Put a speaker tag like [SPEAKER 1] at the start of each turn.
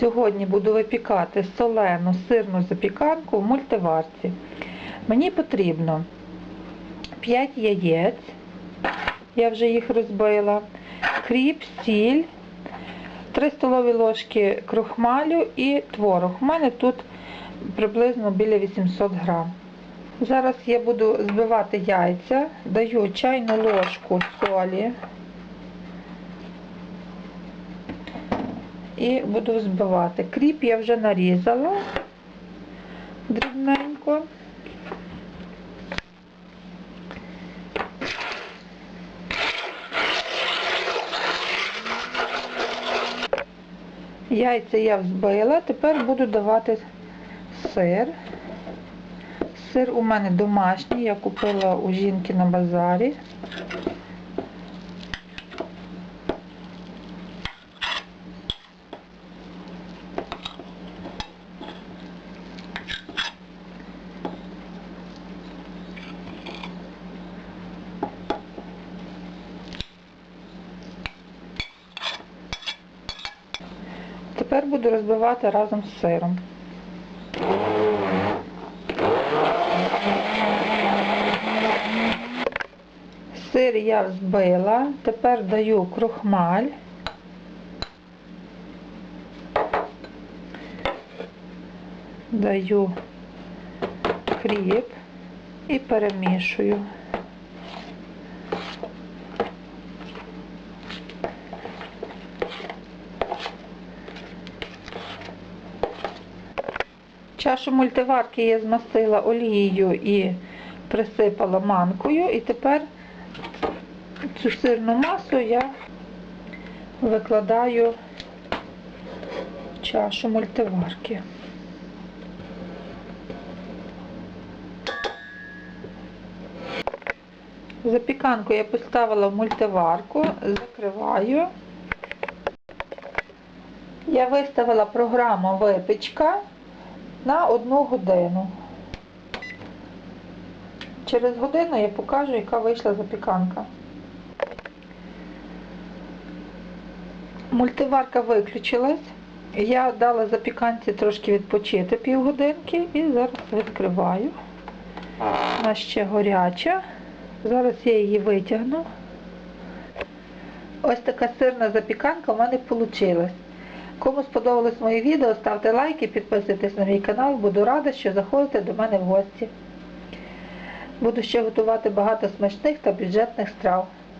[SPEAKER 1] Сьогодні буду випікати солену сирну запіканку в мультиварці. Мені потрібно 5 яєць, я вже їх розбила, кріп, сіль, 3 столові ложки крохмалю і творог. У мене тут приблизно біля 800 грам. Зараз я буду збивати яйця, даю чайну ложку солі. І буду збивати. Кріп я вже нарізала дрібненько. Яйця я взбила, тепер буду давати сир. Сир у мене домашній, я купила у жінки на базарі. Тепер буду розбивати разом з сиром. Сир я взбила, тепер даю крохмаль. Даю кріп і перемішую. Чашу мультиварки я змастила олією і присипала манкою. І тепер цю сирну масу я викладаю в чашу мультиварки. Запіканку я поставила в мультиварку, закриваю. Я виставила програму випічка на одну годину. Через годину я покажу, яка вийшла запіканка. Мультиварка виключилась. Я дала запіканці трошки відпочити півгодинки і зараз відкриваю. Вона ще гаряча. Зараз я її витягну. Ось така сирна запіканка у мене вийшла. Кому сподобалось моє відео, ставте лайки, підписуйтесь на мій канал. Буду рада, що заходите до мене в гості. Буду ще готувати багато смачних та бюджетних страв.